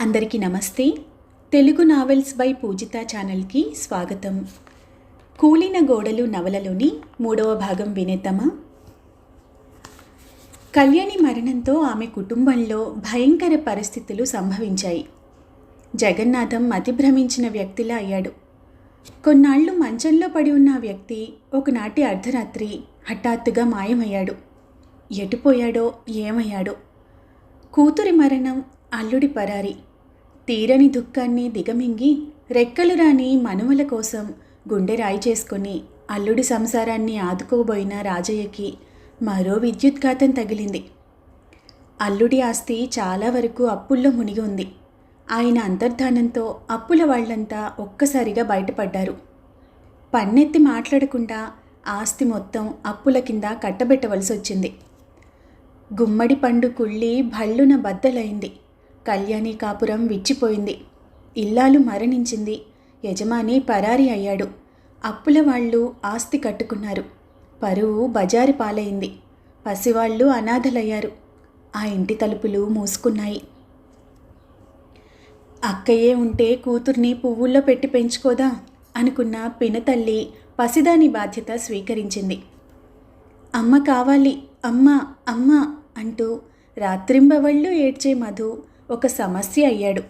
అందరికీ నమస్తే. Telugu novels by పూజిత ఛానల్కి స్వాగతం. కూలిన గోడలు నవలలోని మూడవ భాగం వినేద్దామా? కళ్యాణి మరణంతో ఆమె కుటుంబంలో భయంకర పరిస్థితులు సంభవించాయి. జగన్నాథం మతిభ్రమించిన వ్యక్తిలా అయ్యాడు. కొన్నాళ్ళు మంచంలో పడి ఉన్న వ్యక్తి ఒకనాటి అర్ధరాత్రి హఠాత్తుగా మాయమయ్యాడు. ఎటుపోయాడో ఏమయ్యాడో. కూతురి మరణం అల్లుడి పరారి. తీరని దుఃఖాన్ని దిగమింగి రెక్కలు రాని మనుమల కోసం గుండె రాయి చేసుకొని అల్లుడి సంసారాన్ని ఆదుకోబోయిన రాజయ్యకి మరో విద్యుత్ఘాతం తగిలింది. అల్లుడి ఆస్తి చాలా వరకు అప్పుల్లో మునిగి ఉంది. ఆయన అంతర్ధానంతో అప్పుల వాళ్ళంతా ఒక్కసారిగా బయటపడ్డారు. పన్నెత్తి మాట్లాడకుండా ఆస్తి మొత్తం అప్పుల కింద కట్టబెట్టవలసి వచ్చింది గుమ్మడి పండు కుళ్ళి భళ్ళున బద్దలైంది. కళ్యాణి కాపురం విచ్చిపోయింది. ఇల్లాలు మరణించింది. యజమాని పరారి అయ్యాడు. అప్పుల వాళ్ళు ఆస్తి కట్టుకున్నారు. పరువు బజారి పాలైంది. పసివాళ్ళు అనాథలయ్యారు. ఆ ఇంటి తలుపులు మూసుకున్నాయి. అక్కయ్యే ఉంటే కూతుర్ని పువ్వుల్లో పెట్టి పెంచుకోదా? అనుకున్న పినతల్లి పసిదాని బాధ్యత స్వీకరించింది. అమ్మ కావాలి. అమ్మ అమ్మ అంటూ రాత్రింబవళ్ళు ఏడ్చే మధు ఒక సమస్య అయ్యాడు.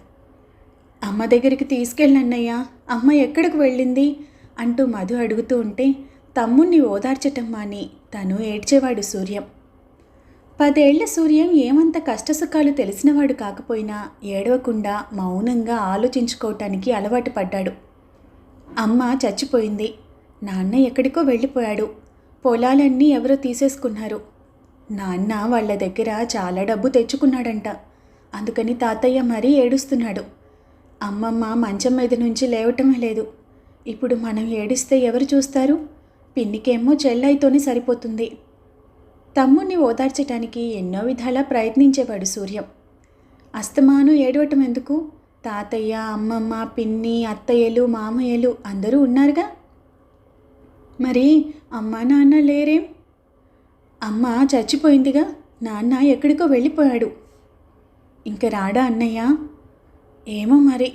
అమ్మ దగ్గరికి తీసుకెళ్ళన్నయ్యా అమ్మ ఎక్కడికి వెళ్ళింది? అంటూ మధు అడుగుతూ ఉంటే తమ్ముణ్ణి ఓదార్చటం మాని తను ఏడ్చేవాడు సూర్యం. పదేళ్ళ సూర్యం ఏమంత కష్టసుఖాలు తెలిసినవాడు కాకపోయినా ఏడవకుండా మౌనంగా ఆలోచించుకోవటానికి అలవాటు పడ్డాడు. అమ్మ చచ్చిపోయింది. నాన్న ఎక్కడికో వెళ్ళిపోయాడు. పొలాలన్నీ ఎవరో తీసేసుకున్నారు. నాన్న వాళ్ళ దగ్గర చాలా డబ్బు తెచ్చుకున్నాడంట. అందుకని తాతయ్య మరీ ఏడుస్తున్నాడు. అమ్మమ్మ మంచం మీద నుంచి లేవటమే లేదు. ఇప్పుడు మనం ఏడిస్తే ఎవరు చూస్తారు? పిన్నికేమో చెల్లైతోనే సరిపోతుంది. తమ్ముణ్ణి ఓదార్చటానికి ఎన్నో విధాలా ప్రయత్నించేవాడు సూర్యం. అస్తమాను ఏడవటం ఎందుకు? తాతయ్య అమ్మమ్మ పిన్ని అత్తయ్యలు మామయ్యలు అందరూ ఉన్నారుగా? మరి అమ్మ నాన్న లేరేం? అమ్మ చచ్చిపోయిందిగా. నాన్న ఎక్కడికో వెళ్ళిపోయాడు. ఇంక రాడా అన్నయ్య? ఏమో మరి.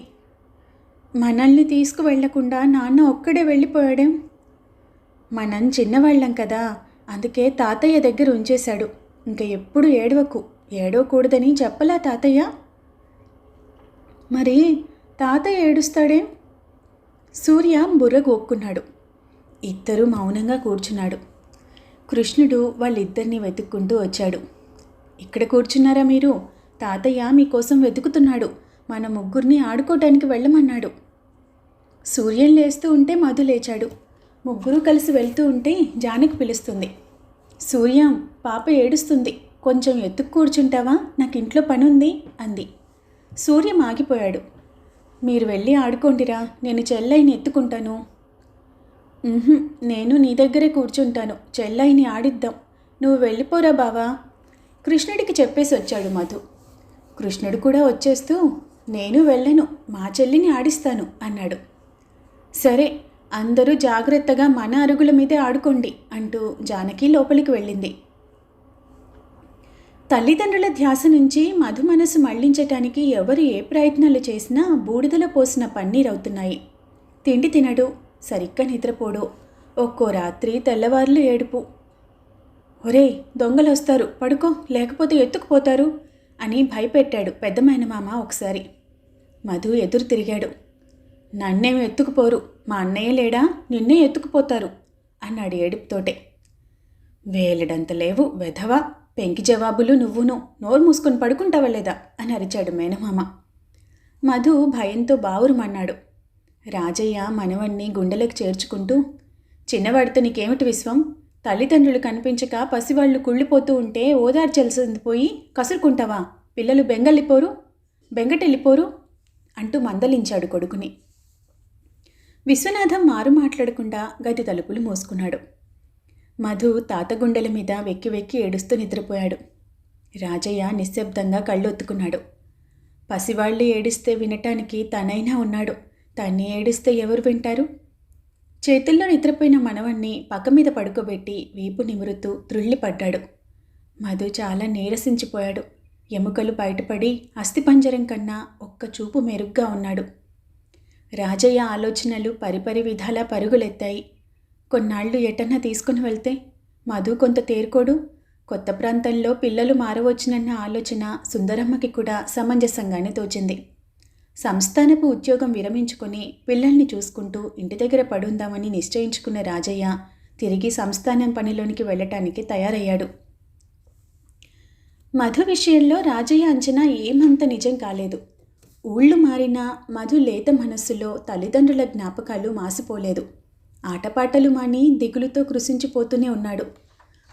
మనల్ని తీసుకువెళ్ళకుండా నాన్న ఒక్కడే వెళ్ళిపోయాడేం. మనం చిన్నవాళ్ళం కదా అందుకే తాతయ్య దగ్గర ఉంచేశాడు. ఇంక ఎప్పుడు ఏడవకు ఏడవకూడదని చెప్పలా తాతయ్య? మరి తాతయ్య ఏడుస్తాడేం? సూర్య బుర్ర గోక్కున్నాడు. ఇద్దరూ మౌనంగా కూర్చున్నాడు. కృష్ణుడు వాళ్ళిద్దరిని వెతుక్కుంటూ వచ్చాడు. ఇక్కడ కూర్చున్నారా మీరు? తాతయ్య మీకోసం వెతుకుతున్నాడు. మన ముగ్గురిని ఆడుకోవటానికి వెళ్ళమన్నాడు. సూర్యం లేస్తూ ఉంటే మధు లేచాడు. ముగ్గురు కలిసి వెళ్తూ ఉంటే జానకి పిలుస్తుంది. సూర్యం పాప ఏడుస్తుంది. కొంచెం ఎత్తుకు కూర్చుంటావా? నాకు ఇంట్లో పని ఉంది అంది. సూర్యం ఆగిపోయాడు. మీరు వెళ్ళి ఆడుకోండిరా. నేను చెల్లైని ఎత్తుకుంటాను. నేను నీ దగ్గరే కూర్చుంటాను. చెల్లైని ఆడిద్దాం. నువ్వు వెళ్ళిపోరా బావా. కృష్ణుడికి చెప్పేసి వచ్చాడు మధు. కృష్ణుడు కూడా వచ్చేస్తూ నేను వెళ్ళను మా చెల్లిని ఆడిస్తాను అన్నాడు. సరే అందరూ జాగ్రత్తగా మన అరుగుల మీదే ఆడుకోండి అంటూ జానకి లోపలికి వెళ్ళింది. తల్లిదండ్రుల ధ్యాస నుంచి మధు మనసు మళ్ళించటానికి ఎవరు ఏ ప్రయత్నాలు చేసినా బూడిదలో పోసిన పన్నీరవుతున్నాయి తిండి తినడు సరిగ్గా నిద్రపోడు ఒక్కో రాత్రి తెల్లవార్లు ఏడుపు. ఒరే దొంగలు వస్తారు పడుకో లేకపోతే ఎత్తుకుపోతారు అని భయపెట్టాడు పెద్ద మేనమామ ఒకసారి. మధు ఎదురు తిరిగాడు. నన్నేం ఎత్తుకుపోరు. మా అన్నయ్య లేడా? నిన్నే ఎత్తుకుపోతారు అన్నాడు ఏడుపుతోటే వేలడంత లేవు వెధవా పెంకి జవాబులు నువ్వును. నోరు మూసుకొని పడుకుంటావా లేదా? అని అరిచాడు మేనమామ. మధు భయంతో బావురుమన్నాడు. రాజయ్య మనవణ్ణి గుండెలకు చేర్చుకుంటూ చిన్నవాడితో నీకేమిటి విశ్వం? తల్లిదండ్రులు కనిపించక పసివాళ్ళు కుళ్ళిపోతూ ఉంటే ఓదార్చాల్సింది పోయి కసురుకుంటావా? పిల్లలు బెంగళ్ళిపోరు బెంగటెళ్ళిపోరు అంటూ మందలించాడు కొడుకుని. విశ్వనాథం మారు మాట్లాడకుండా గది తలుపులు మూసుకున్నాడు. మధు తాత గుండెల మీద వెక్కి వెక్కి ఏడుస్తూ నిద్రపోయాడు. రాజయ్య నిశ్శబ్దంగా కళ్ళొత్తుకున్నాడు. పసివాళ్ళు ఏడిస్తే వినటానికి తనైనా ఉన్నాడు. తన్ని ఏడిస్తే ఎవరు వింటారు? చేతుల్లో నిద్రపోయిన మనవణ్ణి పక్క మీద పడుకోబెట్టి వీపు నిమురుతూ త్రుళ్ళిపడ్డాడు. మధు చాలా నీరసించిపోయాడు. ఎముకలు బయటపడి అస్థిపంజరం కన్నా ఒక్క చూపు మెరుగ్గా ఉన్నాడు. రాజయ్య ఆలోచనలు పరిపరి విధాలా పరుగులెత్తాయి. కొన్నాళ్ళు ఎటన్నా తీసుకుని వెళ్తే మధు కొంత తేరుకోడు. కొత్త ప్రాంతంలో పిల్లలు మారవచ్చునన్న ఆలోచన సుందరమ్మకి కూడా సమంజసంగానే తోచింది. సంస్థానపు ఉద్యోగం విరమించుకొని పిల్లల్ని చూసుకుంటూ ఇంటి దగ్గర పడుందామని నిశ్చయించుకున్న రాజయ్య తిరిగి సంస్థానం పనిలోనికి వెళ్ళటానికి తయారయ్యాడు. మధు విషయంలో రాజయ్య అంచనా ఏమంత నిజం కాలేదు. ఊళ్ళు మారినా మధు లేత మనస్సులో తల్లిదండ్రుల జ్ఞాపకాలు మాసిపోలేదు. ఆటపాటలు మాని దిగులుతో కృషించిపోతూనే ఉన్నాడు.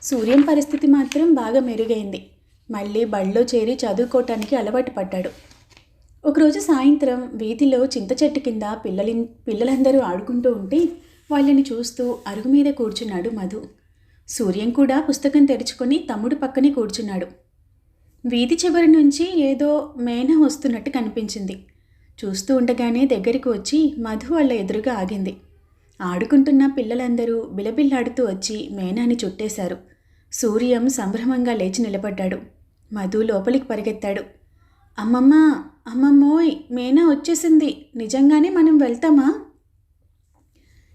సూర్యం పరిస్థితి మాత్రం బాగా మెరుగైంది. మళ్ళీ బళ్ళో చేరి చదువుకోవటానికి అలవాటు పడ్డాడు. ఒకరోజు సాయంత్రం వీధిలో చింత చెట్టు కింద పిల్లలి పిల్లలందరూ ఆడుకుంటూ ఉంటే వాళ్ళని చూస్తూ అరుగు మీద కూర్చున్నాడు మధు. సూర్యం కూడా పుస్తకం తెరుచుకొని తమ్ముడు పక్కనే కూర్చున్నాడు. వీధి చివరి నుంచి ఏదో మేన వస్తున్నట్టు కనిపించింది. చూస్తూ ఉండగానే దగ్గరికి వచ్చి మధు వాళ్ళ ఎదురుగా ఆగింది. ఆడుకుంటున్న పిల్లలందరూ బిలబిల్లాడుతూ వచ్చి మేనాని చుట్టేశారు. సూర్యం సంభ్రమంగా లేచి నిలబడ్డాడు. మధు లోపలికి పరిగెత్తాడు. అమ్మమ్మ అమ్మమ్మోయ్ మేనా వచ్చేసింది. నిజంగానే మనం వెళ్తామా?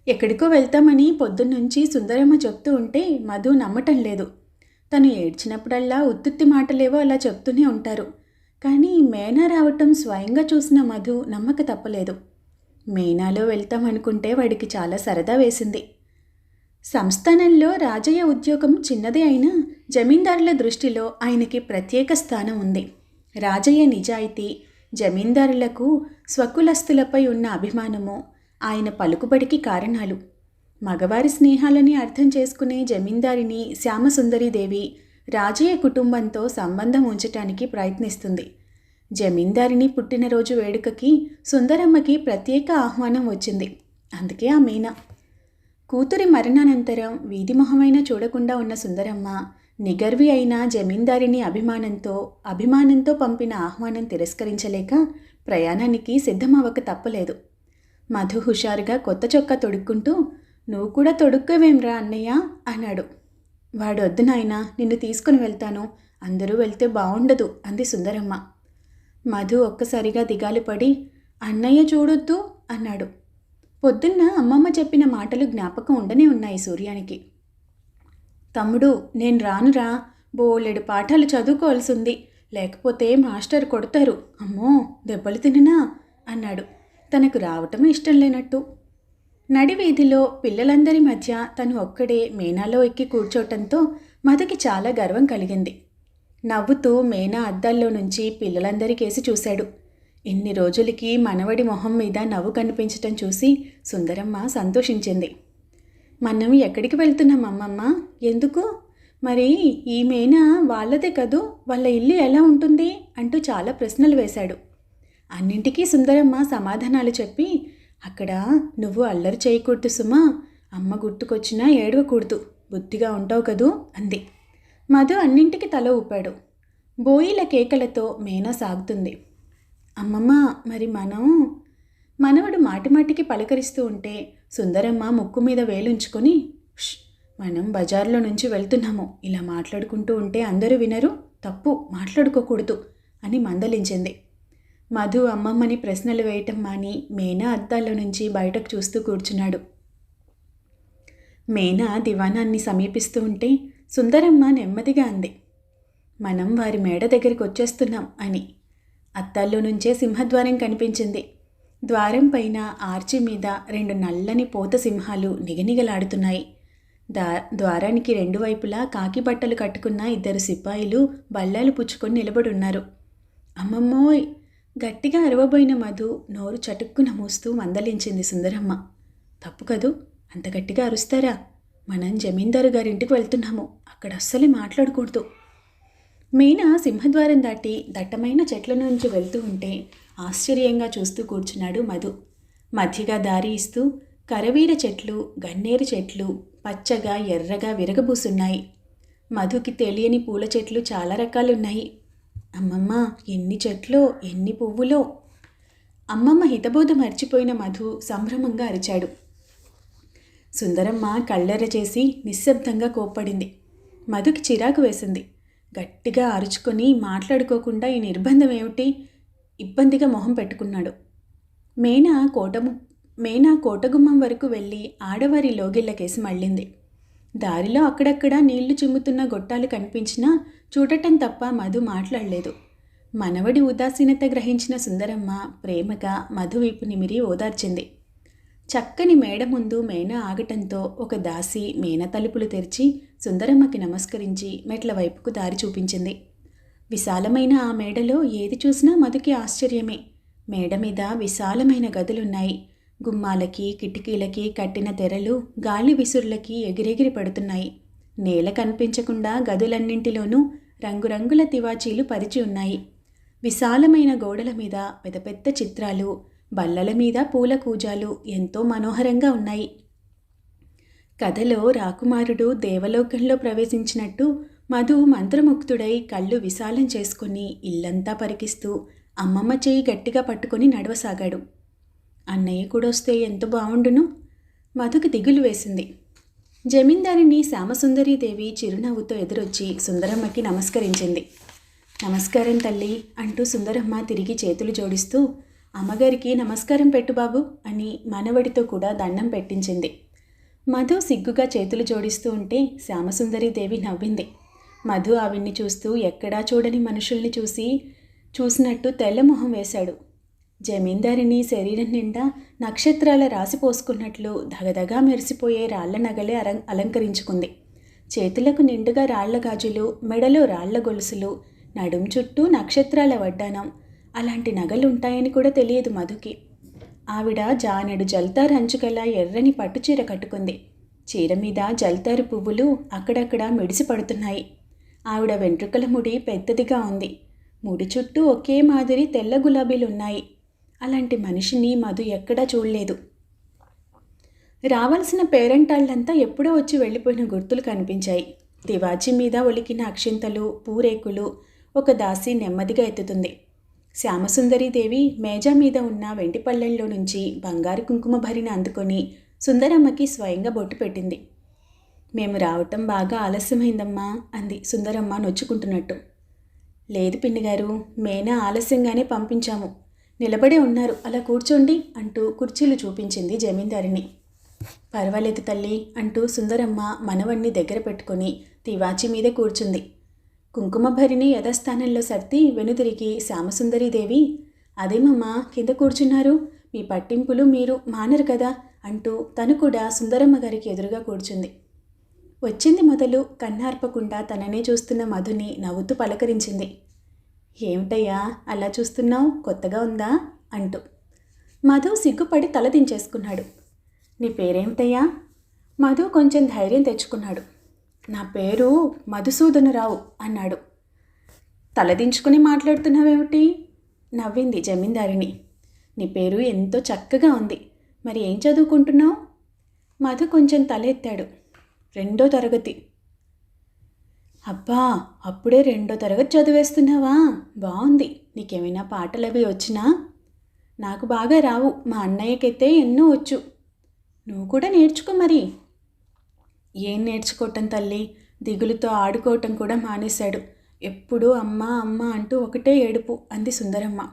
ఎక్కడికో వెళ్తామని పొద్దున్నుంచి సుందరమ్మ చెప్తూ ఉంటే మధు నమ్మటం లేదు. తను ఏడ్చినప్పుడల్లా ఉత్తుత్తి మాటలేవో అలా చెప్తూనే ఉంటారు. కానీ మేనా రావటం స్వయంగా చూసిన మధు నమ్మక తప్పలేదు. మేనాలో వెళ్తామనుకుంటే వాడికి చాలా సరదా వేసింది. సంస్థానంలో రాజయ్య ఉద్యోగం చిన్నదే అయినా జమీందారుల దృష్టిలో ఆయనకి ప్రత్యేక స్థానం ఉంది. రాజయ్య నిజాయితీ జమీందారులకు స్వకులస్తులపై ఉన్న అభిమానము ఆయన పలుకుబడికి కారణాలు. మగవారి స్నేహాలని అర్థం చేసుకునే జమీందారిని శ్యామసుందరీదేవి రాజయ్య కుటుంబంతో సంబంధం ఉంచటానికి ప్రయత్నిస్తుంది. జమీందారిని పుట్టినరోజు వేడుకకి సుందరమ్మకి ప్రత్యేక ఆహ్వానం వచ్చింది. అందుకే ఆ మీనా. కూతురి మరణానంతరం వీధిమొహమైన చూడకుండా ఉన్న సుందరమ్మ నిగర్వి అయిన జమీందారిని అభిమానంతో అభిమానంతో పంపిన ఆహ్వానం తిరస్కరించలేక ప్రయాణానికి సిద్ధమవ్వక తప్పలేదు. మధు హుషారుగా కొత్త చొక్కా తొడుక్కుంటూ నువ్వు కూడా తొడుక్కోవేంరా అన్నయ్య? అన్నాడు. వాడు వద్దు నాయనా నిన్ను తీసుకుని వెళ్తాను. అందరూ వెళ్తే బాగుండదు అంది సుందరమ్మ. మధు ఒక్కసారిగా దిగాలు పడి అన్నయ్య చూడొద్దు అన్నాడు. పొద్దున్న అమ్మమ్మ చెప్పిన మాటలు జ్ఞాపకం ఉండనే ఉన్నాయి సూర్యానికి. తమ్ముడు నేను రానురా. బోలెడు పాఠాలు చదువుకోవాల్సింది. లేకపోతే మాస్టర్ కొడతారు. అమ్మో దెబ్బలు తిననా? అన్నాడు. తనకు రావటం ఇష్టం లేనట్టు. నడివీధిలో పిల్లలందరి మధ్య తను ఒక్కడే మేనాలో ఎక్కి కూర్చోవటంతో మధుకి చాలా గర్వం కలిగింది. నవ్వుతూ మేనా అద్దాల్లో నుంచి పిల్లలందరికేసి చూశాడు. ఇన్ని రోజులకి మనవడి మొహం మీద నవ్వు కనిపించటం చూసి సుందరమ్మ సంతోషించింది. మనం ఎక్కడికి వెళ్తున్నాం అమ్మమ్మ? ఎందుకు? మరి ఈ వాళ్ళదే కదూ? వాళ్ళ ఇల్లు ఎలా ఉంటుంది? అంటూ చాలా ప్రశ్నలు వేశాడు. అన్నింటికీ సుందరమ్మ సమాధానాలు చెప్పి అక్కడ నువ్వు అల్లరి చేయకూడదు సుమా. అమ్మ గుర్తుకొచ్చినా ఏడవకూడదు. బుద్ధిగా ఉంటావు కదూ? అంది. మధు అన్నింటికి తల ఊపాడు. బోయిల కేకలతో మేనా సాగుతుంది. అమ్మమ్మ మరి మనం? మనవడు మాటిమాటికి పలకరిస్తూ ఉంటే సుందరమ్మ ముక్కు మీద వేలుంచుకొని "ష్, మనం బజార్లో నుంచి వెళ్తున్నాము. ఇలా మాట్లాడుకుంటూ ఉంటే అందరూ వినరు. తప్పు మాట్లాడుకోకూడదు అని మందలించింది. మధు అమ్మమ్మని ప్రశ్నలు వేయటం మాని మేనా అద్దాల్లో నుంచి బయటకు చూస్తూ కూర్చున్నాడు. మేనా దివానాన్ని సమీపిస్తూ ఉంటే సుందరమ్మ నెమ్మదిగా అంది. మనం వారి మేడ దగ్గరికి వచ్చేస్తున్నాం అని. అత్తాల్లో నుంచే సింహద్వారం కనిపించింది. ద్వారం పైన ఆర్చి మీద రెండు నల్లని పోత సింహాలు నిగనిగలాడుతున్నాయి. దా ద్వారానికి రెండు వైపులా కాకి బట్టలు కట్టుకున్న ఇద్దరు సిపాయిలు బల్లాలు పుచ్చుకొని నిలబడి ఉన్నారు అమ్మమ్మోయ్! గట్టిగా అరవబోయిన మధు నోరు చటుక్కున మూస్తూ మందలించింది సుందరమ్మ. తప్పు కదూ? అంత గట్టిగా అరుస్తారా? మనం జమీందారు గారింటికి వెళ్తున్నాము. అక్కడ అస్సలే మాట్లాడకూడదు. మీనా సింహద్వారం దాటి దట్టమైన చెట్ల నుంచి వెళ్తూ ఉంటే ఆశ్చర్యంగా చూస్తూ కూర్చున్నాడు మధు. మధ్యగా దారి ఇస్తూ కరవీర చెట్లు గన్నేరు చెట్లు పచ్చగా ఎర్రగా విరగబూసున్నాయి. మధుకి తెలియని పూల చెట్లు చాలా రకాలున్నాయి. అమ్మమ్మ ఎన్ని చెట్లో ఎన్ని పువ్వులో? అమ్మమ్మ హితబోధ మర్చిపోయిన మధు సంభ్రమంగా అరిచాడు. సుందరమ్మ కళ్ళెర చేసి నిశ్శబ్దంగా కోప్పడింది. మధుకి చిరాకు వేసింది. గట్టిగా అరుచుకొని మాట్లాడుకోకుండా ఈ నిర్బంధం ఏమిటి? ఇబ్బందిగా మొహం పెట్టుకున్నాడు. మేనా కోటము మేనా కోటగుమ్మం వరకు వెళ్ళి ఆడవారి లోగిళ్ళకేసి మళ్ళింది. దారిలో అక్కడక్కడ నీళ్ళు చిమ్ముతున్న గొట్టాలు కనిపించినా చూడటం తప్ప మధు మాట్లాడలేదు. మనవడి ఉదాసీనత గ్రహించిన సుందరమ్మ ప్రేమగా మధు వీపు నిమిరి ఓదార్చింది. చక్కని మేడ ముందు మేన ఆగటంతో ఒక దాసి మేన తలుపులు తెరిచి సుందరమ్మకి నమస్కరించి మెట్ల వైపుకు దారి చూపించింది. విశాలమైన ఆ మేడలో ఏది చూసినా మధుకి ఆశ్చర్యమే. మేడ మీద విశాలమైన గదులున్నాయి. గుమ్మాలకి కిటికీలకి కట్టిన తెరలు గాలి విసురులకి ఎగిరెగిరి పడుతున్నాయి. నేల కనిపించకుండా గదులన్నింటిలోనూ రంగురంగుల తివాచీలు పరిచి ఉన్నాయి. విశాలమైన గోడల మీద పెద్ద పెద్ద చిత్రాలు బల్లల మీద పూల కూజాలు ఎంతో మనోహరంగా ఉన్నాయి. కథలో రాకుమారుడు దేవలోకంలో ప్రవేశించినట్టు మధు మంత్రముక్తుడై కళ్ళు విశాలం చేసుకుని ఇల్లంతా పరికిస్తూ అమ్మమ్మ చేయి గట్టిగా పట్టుకొని నడవసాగాడు. అన్నయ్య కూడా వస్తే ఎంత బాగుండును మధుకి దిగులు వేసింది. జమీందారిని శ్యామసుందరీదేవి చిరునవ్వుతో ఎదురొచ్చి సుందరమ్మకి నమస్కరించింది. నమస్కారం తల్లి అంటూ సుందరమ్మ తిరిగి చేతులు జోడిస్తూ అమ్మగారికి నమస్కారం పెట్టు బాబు అని మనవడితో కూడా దండం పెట్టించింది. మధు సిగ్గుగా చేతులు జోడిస్తూ ఉంటే శ్యామసుందరీదేవి నవ్వింది. మధు ఆవిడ్ని చూస్తూ ఎక్కడా చూడని మనుషుల్ని చూసి చూసినట్టు తెల్లమొహం వేశాడు. జమీందారిని శరీరం నిండా నక్షత్రాల రాసి పోసుకున్నట్లు మెరిసిపోయే రాళ్ళ నగలే అలం అలంకరించుకుంది. చేతులకు నిండుగా రాళ్ళ గాజులు మెడలో రాళ్ళ గొలుసులు నడుం చుట్టూ నక్షత్రాల వడ్డానం అలాంటి నగలుంటాయని కూడా తెలియదు మధుకి. ఆవిడ జానెడు జల్తారు అంచుకల ఎర్రని పట్టుచీర కట్టుకుంది. చీర మీద జల్తారు పువ్వులు అక్కడక్కడ మెడిసి పడుతున్నాయి ఆవిడ వెంట్రుకల ముడి పెద్దదిగా ఉంది. ముడి చుట్టూ ఒకే మాదిరి తెల్ల గులాబీలున్నాయి. అలాంటి మనిషిని మధు ఎక్కడా చూడలేదు. రావాల్సిన పేరెంటాళ్ళంతా ఎప్పుడో వచ్చి వెళ్ళిపోయిన గుర్తులు కనిపించాయి. తివాచి మీద ఒలికిన అక్షింతలు పూరేకులు ఒక దాసి నెమ్మదిగా ఎత్తుతుంది. శ్యామసుందరీదేవి మేజా మీద ఉన్న వెండిపల్లెల్లో నుంచి బంగారు కుంకుమ భరిని అందుకొని సుందరమ్మకి స్వయంగా బొట్టు పెట్టింది. మేము రావటం బాగా ఆలస్యమైందమ్మా అంది సుందరమ్మ నొచ్చుకుంటున్నట్టు. లేదు పిన్నిగారు మేనా ఆలస్యంగానే పంపించాము. నిలబడే ఉన్నారు అలా కూర్చోండి అంటూ కుర్చీలు చూపించింది జమీందారిని. పర్వాలేదు తల్లి అంటూ సుందరమ్మ మనవణ్ణి దగ్గర పెట్టుకొని తివాచి మీదే కూర్చుంది. కుంకుమభరిని యథాస్థానంలో సర్ది వెనుదిరిగి శ్యామసుందరీదేవి అదేమమ్మా కింద కూర్చున్నారు. మీ పట్టింపులు మీరు మానరు కదా అంటూ తను కూడా సుందరమ్మ గారికి ఎదురుగా కూర్చుంది. వచ్చింది మొదలు కన్నార్పకుండా తననే చూస్తున్న మధుని నవ్వుతూ పలకరించింది. ఏమిటయ్యా అలా చూస్తున్నావు? కొత్తగా ఉందా? అంటూ. మధు సిగ్గుపడి తల దించేసుకున్నాడు. నీ పేరేమిటయ్యా? మధు కొంచెం ధైర్యం తెచ్చుకున్నాడు. నా పేరు మధుసూదనరావు అన్నాడు. తలదించుకుని మాట్లాడుతున్నావేమిటి? నవ్వింది జమీందారిని. నీ పేరు ఎంతో చక్కగా ఉంది. మరి ఏం చదువుకుంటున్నావు? మధు కొంచెం తలెత్తాడు. రెండో తరగతి. అబ్బా అప్పుడే రెండో తరగతి చదివేస్తున్నావా? బాగుంది నీకేమైనా పాటలు అవి వచ్చినా? నాకు బాగా రావు. మా అన్నయ్యకైతే ఎన్నో వచ్చు. నువ్వు కూడా నేర్చుకో మరి. ఏం నేర్చుకోవటం తల్లి? దిగులుతో ఆడుకోవటం కూడా మానేశాడు. ఎప్పుడూ అమ్మ అమ్మ అంటూ ఒకటే ఏడుపు అంది సుందరమ్మ.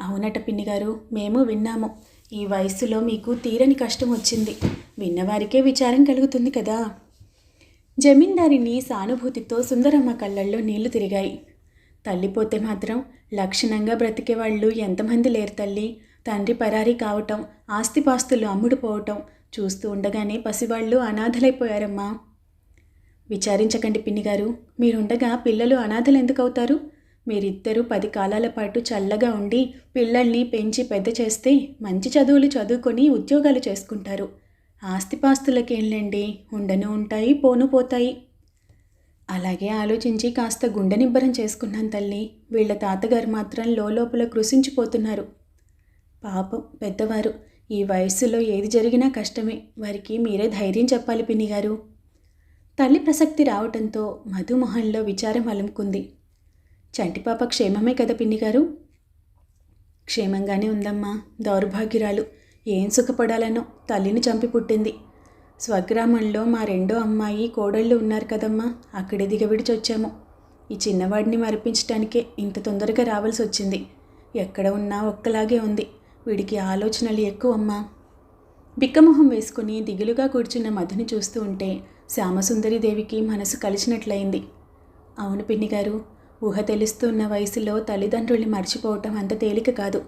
అవునట పిన్ని గారు మేము విన్నాము. ఈ వయసులో మీకు తీరని కష్టం వచ్చింది. విన్నవారికే విచారం కలుగుతుంది కదా. జమీందారిని సానుభూతితో సుందరమ్మ కళ్ళల్లో నీళ్ళు తిరిగాయి. తల్లిపోతే మాత్రం లక్షణంగా బ్రతికే వాళ్ళు ఎంతమంది లేరు తల్లి. తండ్రి పరారీ కావటం ఆస్తిపాస్తులు అమ్ముడుపోవటం చూస్తూ ఉండగానే పసివాళ్ళు అనాథలైపోయారమ్మా. విచారించకండి పిన్నిగారు మీరుండగా పిల్లలు అనాథలు ఎందుకు అవుతారు మీరిద్దరూ పది కాలాల పాటు చల్లగా ఉండి పిల్లల్ని పెంచి పెద్ద చేస్తే మంచి చదువులు చదువుకొని ఉద్యోగాలు చేసుకుంటారు. ఆస్తిపాస్తులకేంలేండి? ఉండను ఉంటాయి పోను పోతాయి. అలాగే ఆలోచించి కాస్త గుండె నిబ్బరం చేసుకున్నాను తల్లి. వీళ్ళ తాతగారు మాత్రం లోపల కృషించిపోతున్నారు పాపం పెద్దవారు. ఈ వయస్సులో ఏది జరిగినా కష్టమే. వారికి మీరే ధైర్యం చెప్పాలి పిన్నిగారు. తల్లి ప్రసక్తి రావటంతో మధుమోహన్లో విచారం అలుముకుంది. చంటిపాప క్షేమమే కదా పిన్నిగారు? క్షేమంగానే ఉందమ్మా దౌర్భాగ్యురాలు. ఏం సుఖపడాలనో? తల్లిని చంపి పుట్టింది. స్వగ్రామంలో మా రెండో అమ్మాయి కోడళ్ళు ఉన్నారు కదమ్మా అక్కడే దిగవిడిచొచ్చాము. ఈ చిన్నవాడిని మరిపించటానికే ఇంత తొందరగా రావాల్సి వచ్చింది. ఎక్కడ ఉన్నా ఒక్కలాగే ఉంది. వీడికి ఆలోచనలు ఎక్కువ అమ్మా బిక్కమొహం వేసుకుని దిగులుగా కూర్చున్న మధుని చూస్తూ ఉంటే శ్యామసుందరిదేవికి మనసు కలిసినట్లయింది. అవును పిన్ని గారు ఊహ తెలుస్తున్న వయసులో తల్లిదండ్రుల్ని మర్చిపోవటం అంత తేలిక కాదు.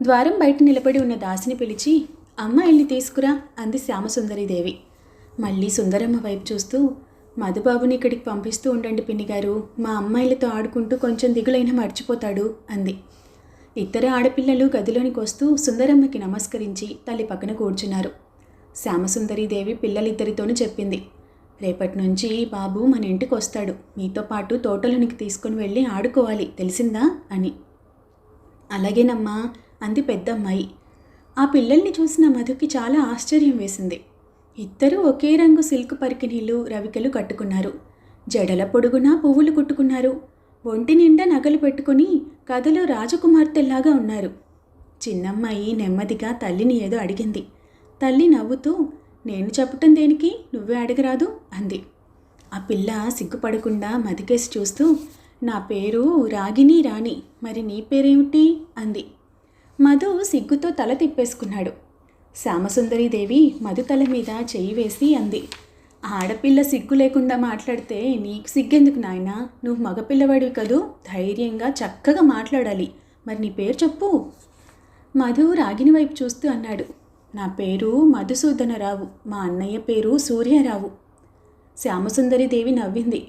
ద్వారం బయట నిలబడి ఉన్న దాసిని పిలిచి అమ్మాయిల్ని తీసుకురా అంది శ్యామసుందరిదేవి మళ్ళీ సుందరమ్మ వైపు చూస్తూ మధుబాబుని ఇక్కడికి పంపిస్తూ ఉండండి పిన్ని గారు మా అమ్మాయిలతో ఆడుకుంటూ కొంచెం దిగులైన మర్చిపోతాడు అంది. ఇతర ఆడపిల్లలు గదిలోనికి వస్తూ సుందరమ్మకి నమస్కరించి తల్లి పక్కన కూర్చున్నారు. శ్యామసుందరీదేవి పిల్లలిద్దరితోనూ చెప్పింది. రేపటి నుంచి బాబు మన ఇంటికి వస్తాడు మీతో పాటు తోటలోనికి తీసుకుని వెళ్ళి ఆడుకోవాలి తెలిసిందా అని. అలాగేనమ్మా అంది పెద్దమ్మాయి ఆ పిల్లల్ని చూసిన మధుకి చాలా ఆశ్చర్యం వేసింది. ఇద్దరూ ఒకే రంగు సిల్క్ పరికిణీలు రవికలు కట్టుకున్నారు. జడల పొడుగునా పువ్వులు కుట్టుకున్నారు. ఒంటి నిండా నగలు పెట్టుకుని కథలో రాజకుమార్తెల్లాగా ఉన్నారు. చిన్నమ్మాయి నెమ్మదిగా తల్లిని ఏదో అడిగింది. తల్లి నవ్వుతూ నేను చెప్పటం దేనికి? నువ్వే అడగరాదు? అంది. ఆ పిల్ల సిగ్గుపడకుండా మదికేసి చూస్తూ నా పేరు రాగిని రాణి. మరి నీ పేరేమిటి? అంది. మధు సిగ్గుతో తల తిప్పేసుకున్నాడు. శ్యామసుందరీదేవి మధు తల మీద చెయ్యి వేసి అంది. ఆడపిల్ల సిగ్గు లేకుండా మాట్లాడితే నీకు సిగ్గెందుకు నాయనా? నువ్వు మగపిల్లవాడివి కదూ? ధైర్యంగా చక్కగా మాట్లాడాలి. మరి నీ పేరు చెప్పు. మధు రాగిని వైపు చూస్తూ అన్నాడు. నా పేరు మధుసూదనరావు. మా అన్నయ్య పేరు సూర్యరావు. శ్యామసుందరీదేవి నవ్వింది.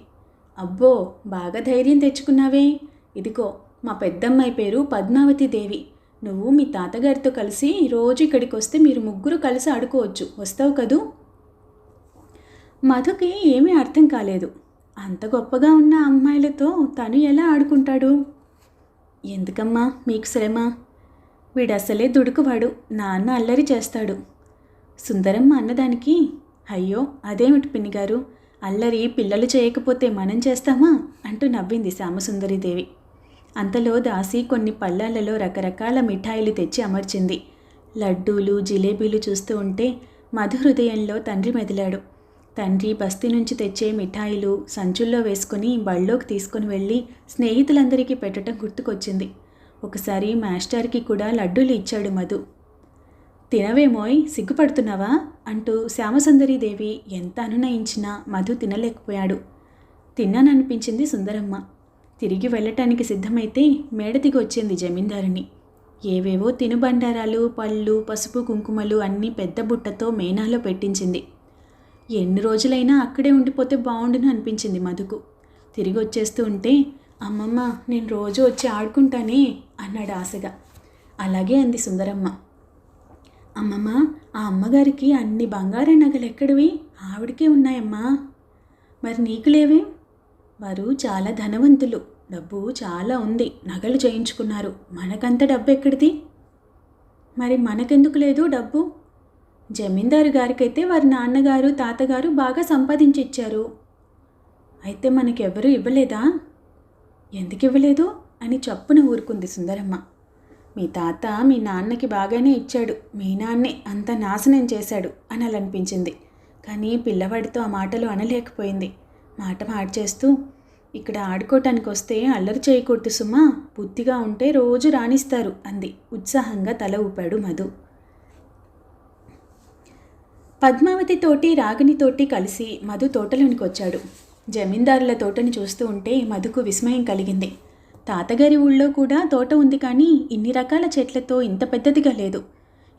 అబ్బో బాగా ధైర్యం తెచ్చుకున్నావే. ఇదిగో మా పెద్దమ్మాయి పేరు పద్మావతి దేవి. నువ్వు మీ తాతగారితో కలిసి రోజు ఇక్కడికి వస్తే మీరు ముగ్గురు కలిసి ఆడుకోవచ్చు. వస్తావు కదూ? మధుకి ఏమీ అర్థం కాలేదు. అంత గొప్పగా ఉన్న అమ్మాయిలతో తను ఎలా ఆడుకుంటాడు? ఎందుకమ్మా మీకు శ్రమ? వీడసలే దుడుకువాడు నాన్న అల్లరి చేస్తాడు. సుందరమ్మ అన్నదానికి అయ్యో అదేమిటి పిన్నిగారు అల్లరి పిల్లలు చేయకపోతే మనం చేస్తామా? అంటూ నవ్వింది శ్యామసుందరీదేవి అంతలో దాసి కొన్ని పళ్ళాలలో రకరకాల మిఠాయిలు తెచ్చి అమర్చింది. లడ్డూలు జిలేబీలు చూస్తూ ఉంటే మధు హృదయంలో తండ్రి మెదిలాడు. తండ్రి బస్తీ నుంచి తెచ్చే మిఠాయిలు సంచుల్లో వేసుకుని బళ్ళోకి తీసుకుని వెళ్ళి స్నేహితులందరికీ పెట్టడం గుర్తుకొచ్చింది. ఒకసారి మాస్టర్కి కూడా లడ్డూలు ఇచ్చాడు మధు. తినవేమోయ్ సిగ్గుపడుతున్నావా? అంటూ శ్యామసుందరీదేవి ఎంత అనునయించినా మధు తినలేకపోయాడు. తిన్నాననిపించింది సుందరమ్మ. తిరిగి వెళ్ళటానికి సిద్ధమైతే మేడ దిగి వచ్చింది జమీందారుని. ఏవేవో తినుబండారాలు పళ్ళు పసుపు కుంకుమలు అన్నీ పెద్ద బుట్టతో మేనాలో పెట్టించింది. ఎన్ని రోజులైనా అక్కడే ఉండిపోతే బాగుండును అనిపించింది మధుకు. తిరిగి వచ్చేస్తూ ఉంటే అమ్మమ్మ నేను రోజు వచ్చి ఆడుకుంటానే అన్నాడు ఆశగా. అలాగే అంది సుందరమ్మ. అమ్మమ్మ ఆ అమ్మగారికి అన్ని బంగారు నగలు ఎక్కడివి? ఆవిడకే ఉన్నాయమ్మా. మరి నీకు లేవే? వారు చాలా ధనవంతులు. డబ్బు చాలా ఉంది. నగలు చేయించుకున్నారు. మనకంత డబ్బు ఎక్కడిది మరి మనకెందుకు లేదు డబ్బు? జమీందారు గారికైతే వారి నాన్నగారు తాతగారు బాగా సంపాదించి ఇచ్చారు అయితే మనకెవరూ ఇవ్వలేదా? ఎందుకు ఇవ్వలేదు? అని చప్పున ఊరుకుంది సుందరమ్మ. మీ తాత మీ నాన్నకి బాగానే ఇచ్చాడు. మీ నాన్నే అంత నాశనం చేశాడు అని అనిపించింది కానీ పిల్లవాడితో ఆ మాటలు అనలేకపోయింది. మాట మార్చేస్తూ ఇక్కడ ఆడుకోవటానికి వస్తే అల్లరి చేయకూడదు సుమా బుద్ధిగా ఉంటే రోజు రాణిస్తారు అంది. ఉత్సాహంగా తల ఊపాడు మధు. పద్మావతితోటి రాగినితోటి కలిసి మధు తోటలోనికి వచ్చాడు జమీందారుల తోటని చూస్తూ ఉంటే మధుకు విస్మయం కలిగింది. తాతగారి ఊళ్ళో కూడా తోట ఉంది కానీ ఇన్ని రకాల చెట్లతో ఇంత పెద్దదిగా లేదు.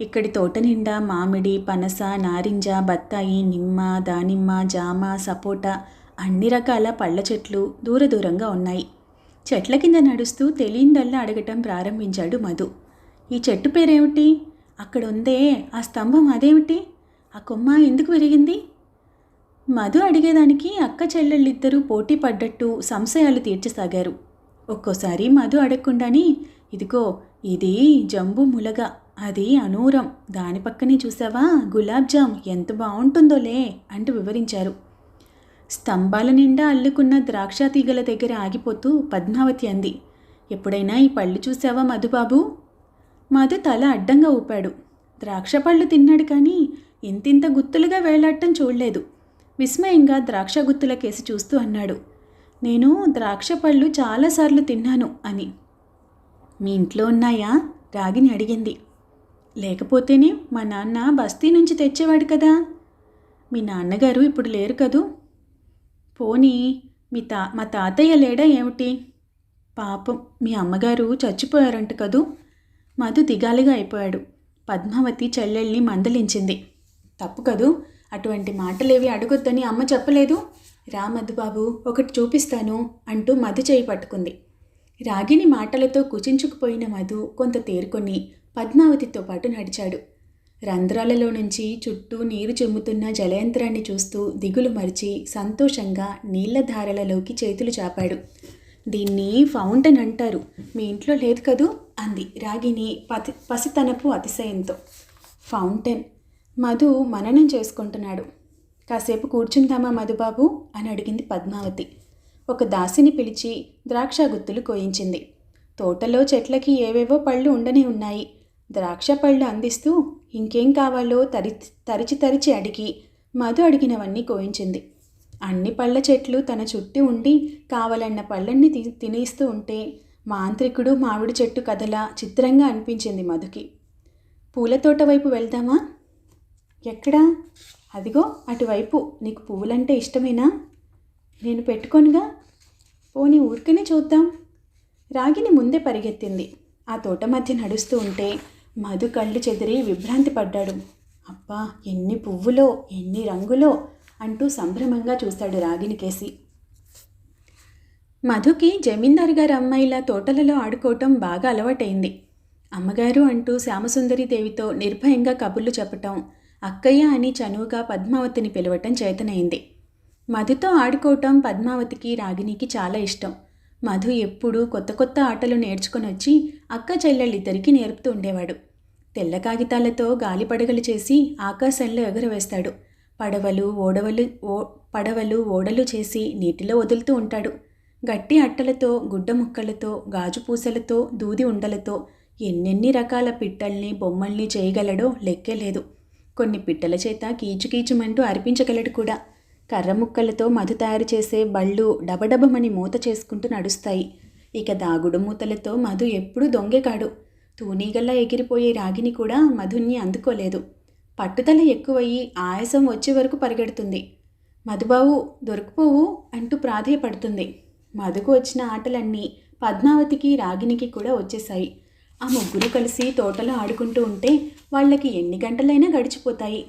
ఇక్కడి తోట నిండా మామిడి పనస నారింజ బత్తాయి నిమ్మ దానిమ్మ జామ సపోటా అన్ని రకాల పళ్ళ చెట్లు దూర దూరంగా ఉన్నాయి. చెట్ల కింద నడుస్తూ తెలియందల్లా అడగటం ప్రారంభించాడు మధు. ఈ చెట్టు పేరేమిటి? అక్కడ ఉందే ఆ స్తంభం అదేమిటి? ఆ కొమ్మ ఎందుకు విరిగింది? మధు అడిగేదానికి అక్క చెల్లెళ్ళిద్దరూ పోటీ పడ్డట్టు సంశయాలు తీర్చసాగారు. ఒక్కోసారి మధు అడగకుండానే ఇదిగో ఇది జంబు ములగ అది అనూరం దాని పక్కనే చూసావా? గులాబ్ జామ్ ఎంత బాగుంటుందోలే అంటూ వివరించారు. స్తంభాల నిండా అల్లుకున్న ద్రాక్ష తీగల దగ్గర ఆగిపోతూ పద్మావతి అంది. ఎప్పుడైనా ఈ పళ్ళు చూసావా మధుబాబు? మధు తల అడ్డంగా ఊపాడు. ద్రాక్ష పళ్ళు తిన్నాడు కానీ ఇంతింత గుత్తులుగా వేలాడటం చూడలేదు. విస్మయంగా ద్రాక్ష గుత్తుల కేసి చూస్తూ అన్నాడు. నేను ద్రాక్ష పళ్ళు చాలాసార్లు తిన్నాను అని. మీ ఇంట్లో ఉన్నాయా? రాగిని అడిగింది. లేకపోతేనే మా నాన్న బస్తీ నుంచి తెచ్చేవాడు కదా. మీ నాన్నగారు ఇప్పుడు లేరు కదూ? పోనీ మీ తా మా తాతయ్య లేడా ఏమిటి? పాపం మీ అమ్మగారు చచ్చిపోయారంట కదూ? మధు దిగాలిగా అయిపోయాడు. పద్మావతి చెల్లెల్ని మందలించింది. తప్పు కదూ? అటువంటి మాటలేవి అడగొద్దని అమ్మ చెప్పలేదు? రా మధుబాబు ఒకటి చూపిస్తాను అంటూ మధు చేయి పట్టుకుంది. రాగిని మాటలతో కుచించుకుపోయిన మధు కొంత తేరుకొని పద్మావతితో పాటు నడిచాడు. రంధ్రాలలో నుంచి చుట్టూ నీరు చెమ్ముతున్న జలయంత్రాన్ని చూస్తూ దిగులు మరిచి సంతోషంగా నీళ్ళ ధారలలోకి చేతులు చాపాడు. దీన్ని ఫౌంటైన్ అంటారు. మీ ఇంట్లో లేదు కదూ అంది రాగిని పతి పసితనపు అతిశయంతో. ఫౌంటైన్? మధు మననం చేసుకుంటున్నాడు. కాసేపు కూర్చుందామా మధుబాబు అని అడిగింది పద్మావతి. ఒక దాసిని పిలిచి ద్రాక్ష గుత్తులు కోయించింది. తోటలో చెట్లకి ఏవేవో పళ్ళు ఉండనే ఉన్నాయి. ద్రాక్ష పళ్ళు అందిస్తూ ఇంకేం కావాలో తరి తరిచి తరిచి అడిగి మధు అడిగినవన్నీ కోయించింది. అన్ని పళ్ళ చెట్లు తన చుట్టూ ఉండి కావాలన్న పళ్ళన్ని తి తినేస్తూ ఉంటే మాంత్రికుడు మామిడి చెట్టు కథలా చిత్రంగా అనిపించింది మధుకి. పూల తోట వైపు వెళ్దామా? ఎక్కడా? అదిగో అటువైపు నీకు పువ్వులంటే ఇష్టమేనా? నేను పెట్టుకోనుగా? పోనీ ఊరికనే చూద్దాం. రాగిని ముందే పరిగెత్తింది. ఆ తోట మధ్య నడుస్తూ ఉంటే మధు కళ్ళు చెదిరి విభ్రాంతి పడ్డాడు. అబ్బా ఎన్ని పువ్వులో ఎన్ని రంగులో? అంటూ సంభ్రమంగా చూస్తాడు రాగిని కేసి. మధుకి జమీందారు గారి అమ్మాయిల తోటలలో ఆడుకోవటం బాగా అలవాటైంది. అమ్మగారు అంటూ శ్యామసుందరి దేవితో నిర్భయంగా కబుర్లు చెప్పటం అక్కయ్య అని చనువుగా పద్మావతిని పిలవటం చేతనైంది. మధుతో ఆడుకోవటం పద్మావతికి రాగినికి చాలా ఇష్టం. మధు ఎప్పుడూ కొత్త కొత్త ఆటలు నేర్చుకొని వచ్చి అక్క చెల్లెళ్ళిద్దరికీ నేర్పుతూ ఉండేవాడు. తెల్ల కాగితాలతో గాలిపడగలు చేసి ఆకాశంలో ఎగరవేస్తాడు. పడవలు ఓడవలు ఓ పడవలు ఓడలు చేసి నీటిలో వదులుతూ ఉంటాడు. గట్టి అట్టలతో గుడ్డ ముక్కలతో గాజు పూసలతో దూది ఉండలతో ఎన్నెన్ని రకాల పిట్టల్ని బొమ్మల్ని చేయగలడో లెక్కే లేదు. కొన్ని పిట్టల చేత కీచుకీచుమంటూ అర్పించగలడు కూడా. కర్ర ముక్కలతో మధు తయారు చేసే బళ్ళు డబడబమని మూత చేసుకుంటూ నడుస్తాయి. ఇక దాగుడు మూతలతో మధు ఎప్పుడూ దొంగే కాడు. తూనీగల్లా ఎగిరిపోయే రాగిని కూడా మధుని అందుకోలేదు. పట్టుదల ఎక్కువయ్యి ఆయాసం వచ్చే వరకు పరిగెడుతుంది. మధుబావు దొరికిపోవు అంటూ ప్రాధేయపడుతుంది. మధుకు వచ్చిన ఆటలన్నీ పద్మావతికి రాగినికి కూడా వచ్చేశాయి. ఆ ముగ్గురు కలిసి తోటలో ఆడుకుంటూ ఉంటే వాళ్ళకి ఎన్ని గంటలైనా గడిచిపోతాయి.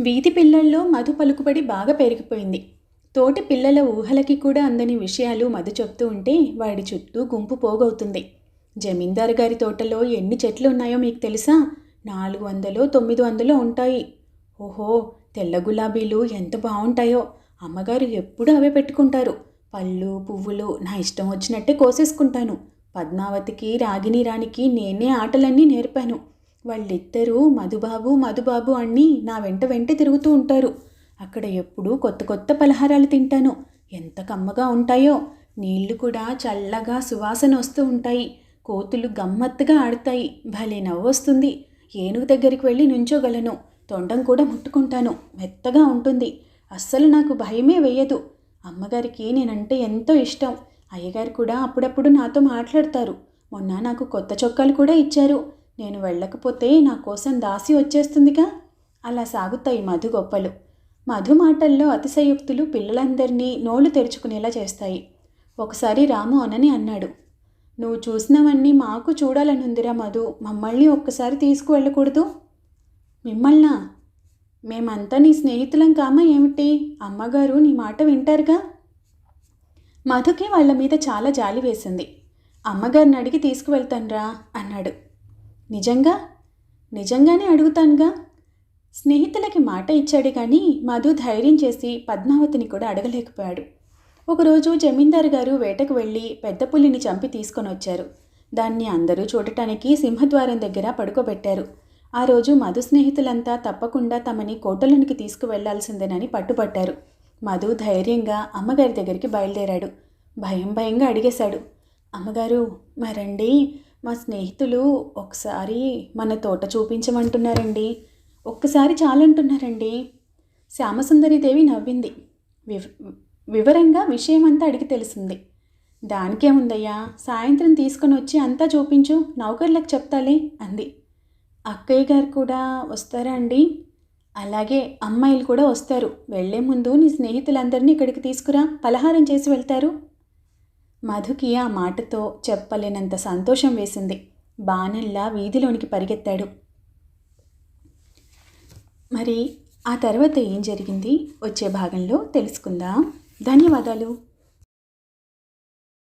వీధి పిల్లల్లో మధు పలుకుబడి బాగా పెరిగిపోయింది తోటి పిల్లల ఊహలకి కూడా అందని విషయాలు మధు చెప్తూ ఉంటే వాడి చుట్టూ గుంపు పోగవుతుంది. జమీందారు గారి తోటలో ఎన్ని చెట్లు ఉన్నాయో మీకు తెలుసా? నాలుగు వందలు తొమ్మిది వందలు ఉంటాయి. ఓహో తెల్ల గులాబీలు ఎంత బాగుంటాయో అమ్మగారు ఎప్పుడూ అవే పెట్టుకుంటారు. పళ్ళు పువ్వులు నా ఇష్టం వచ్చినట్టే కోసేసుకుంటాను. పద్మావతికి రాగిని రాణికి నేనే ఆటలన్నీ నేర్పాను. వాళ్ళిద్దరూ మధుబాబు మధుబాబు అన్నీ నా వెంట వెంట తిరుగుతూ ఉంటారు. అక్కడ ఎప్పుడూ కొత్త కొత్త పలహారాలు తింటాను. ఎంత కమ్మగా ఉంటాయో. నీళ్ళు కూడా చల్లగా సువాసన వస్తూ ఉంటాయి. కోతులు గమ్మత్తుగా ఆడతాయి. భలే నవ్వు వస్తుంది. ఏనుగు దగ్గరికి వెళ్ళి నుంచోగలను. తొండం కూడా ముట్టుకుంటాను. మెత్తగా ఉంటుంది. అస్సలు నాకు భయమే వేయదు. అమ్మగారికి నేనంటే ఎంతో ఇష్టం. అయ్యగారు కూడా అప్పుడప్పుడు నాతో మాట్లాడతారు. మొన్న నాకు కొత్త చొక్కాలు కూడా ఇచ్చారు. నేను వెళ్ళకపోతే నా కోసం దాసి వచ్చేస్తుందిగా. అలా సాగుతాయి మధు గొప్పలు. మధు మాటల్లో అతిశయోక్తులు పిల్లలందరినీ నోళ్ళు తెరుచుకునేలా చేస్తాయి. ఒకసారి రాము అనని అన్నాడు నువ్వు చూసినవన్నీ మాకు చూడాలనుందిరా మధు మమ్మల్ని ఒక్కసారి తీసుకువెళ్ళకూడదు? మిమ్మల్నా? మేమంతా నీ స్నేహితులం కామా ఏమిటి? అమ్మగారు నీ మాట వింటారుగా? మధుకి వాళ్ళ మీద చాలా జాలి వేసింది. అమ్మగారిని అడిగి తీసుకువెళ్తాన్రా అన్నాడు. నిజంగా? నిజంగానే అడుగుతానుగా? స్నేహితులకి మాట ఇచ్చాడు కానీ మధు ధైర్యం చేసి పద్మావతిని కూడా అడగలేకపోయాడు. ఒకరోజు జమీందారు గారు వేటకు వెళ్ళి పెద్ద పులిని చంపి తీసుకొని వచ్చారు. దాన్ని అందరూ చూడటానికి సింహద్వారం దగ్గర పడుకోబెట్టారు. ఆ రోజు మధు స్నేహితులంతా తప్పకుండా తమని కోటలోనికి తీసుకువెళ్ళాల్సిందేనని పట్టుపట్టారు మధు ధైర్యంగా అమ్మగారి దగ్గరికి బయలుదేరాడు. భయం భయంగా అడిగేశాడు. అమ్మగారు మరండి మా స్నేహితులు ఒకసారి మన తోట చూపించమంటున్నారండి. ఒక్కసారి చాలంటున్నారండి. శ్యామసుందరీదేవి నవ్వింది. వివ వివరంగా విషయమంతా అడిగి తెలిసింది. దానికేముందయ్యా? సాయంత్రం తీసుకొని వచ్చి అంతా చూపించు నౌకర్లకు చెప్తాలే అంది. అక్కయ్య గారు కూడా వస్తారా అండి? అలాగే అమ్మాయిలు కూడా వస్తారు. వెళ్ళే ముందు నీ స్నేహితులందరినీ ఇక్కడికి తీసుకురా పలహారం చేసి వెళ్తారు. మధుకి ఆ మాటతో చెప్పలేనంత సంతోషం వేసింది. బాణల్లా వీధిలోనికి పరిగెత్తాడు. మరి ఆ తర్వాత ఏం జరిగింది? వచ్చే భాగంలో తెలుసుకుందాం. ధన్యవాదాలు.